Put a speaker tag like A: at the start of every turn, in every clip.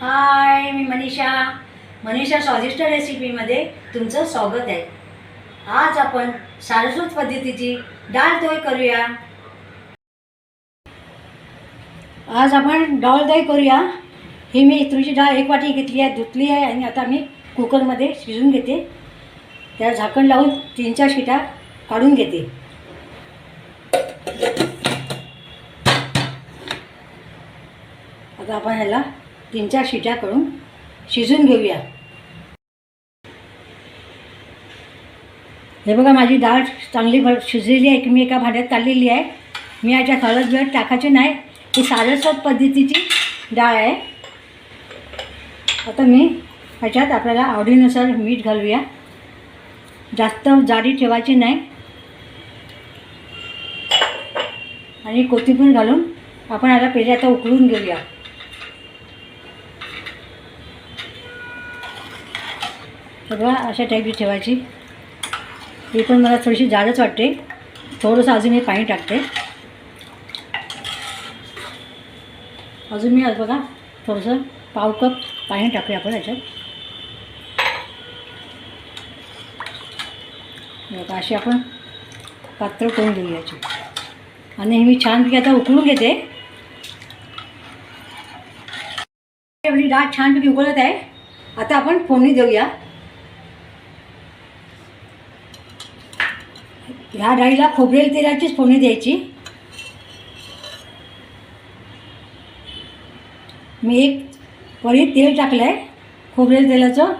A: हाय मी मनीषा. मनीषा स्वादिष्ट रेसिपीमध्ये तुमचं स्वागत आहे. आज आपण सारस्वत पद्धतीची डाळ पोहे करूया. आज आपण डाळ दही करूया. ही मी तुरीची डाळ एक वाटी घेतली आहे धुतली आहे आणि आता मी कुकरमध्ये शिजून घेते. त्या झाकण लावून तीन चार शिटा काढून घेते. आता आपण ह्याला तीन चार शिट्या करून शिजून घेऊया. हे बघा माझी डाळ चांगली भर शिजलेली आहे की मी एका भांड्यात काढलेली आहे. मी याच्यात हळद बिळद टाकायची नाही. ही सारस्वत पद्धतीची डाळ आहे. आता मी ह्याच्यात आपल्याला आवडीनुसार मीठ घालूया. जास्त जाडी ठेवायची नाही. आणि कोथिंबीर घालून आपण याला पहिले आता उकळून घेऊया. सगळं अशा टाईपची ठेवायची. ही पण मला थोडीशी जाडच वाटते. थोडंसं अजून मी पाणी टाकते. अजून मी बघा थोडंसं पाव कप पाणी टाकूया आपण याच्यात. बघा अशी आपण पात्र करून घेऊ याची. आणि हे मी छानपैकी आता उकळून घेते. आपली डाळ छानपैकी उकळत आहे. आता आपण फोडणी देऊया. ह्या डाळीला खोबरेल तेलाचीच फोडणी द्यायची. मी एक पळी तेल टाकलं आहे खोबरेल तेलाचं.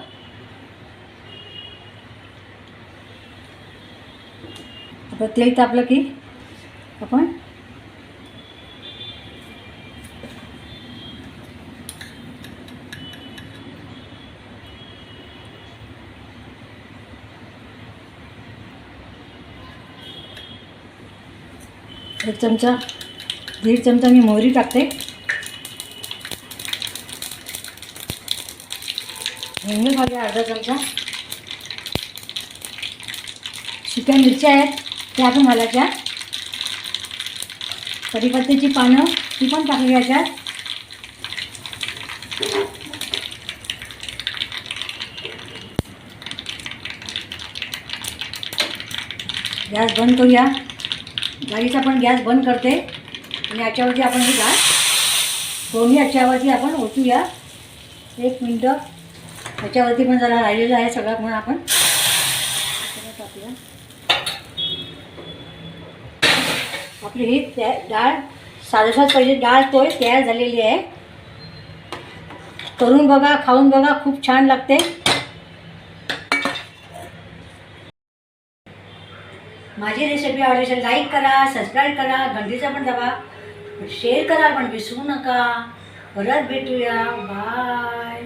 A: आता तेल तापलं की आपण एक चमचा दीड चमचा मी मोहरी टाकते. हिंग घालूया अर्धा चमचा. सुक्या मिरच्या आहेत त्या पण घालायच्या कढीपत्त्याची पानं ती पण टाकली याच्यात गॅस बंद करूया. गाडीचा पण गॅस बंद करते. आणि याच्यावरती आपण ही डाळ दोन्ही याच्यावरती आपण ओतूया. एक मिनटं. याच्यावरती पण जरा राहिलेलं आहे सगळं म्हणून आपण टाकूया. आपली ही त्या डाळ साडेसात पाहिजे डाळ तोय तयार झालेली आहे. करून बघा खाऊन बघा खूप छान लागते. माझी रेसिपी आवडली असेल लाईक करा सबस्क्राईब करा घंटीचा पण दाबा शेअर करा पण विसरू नका. परत भेटूया. बाय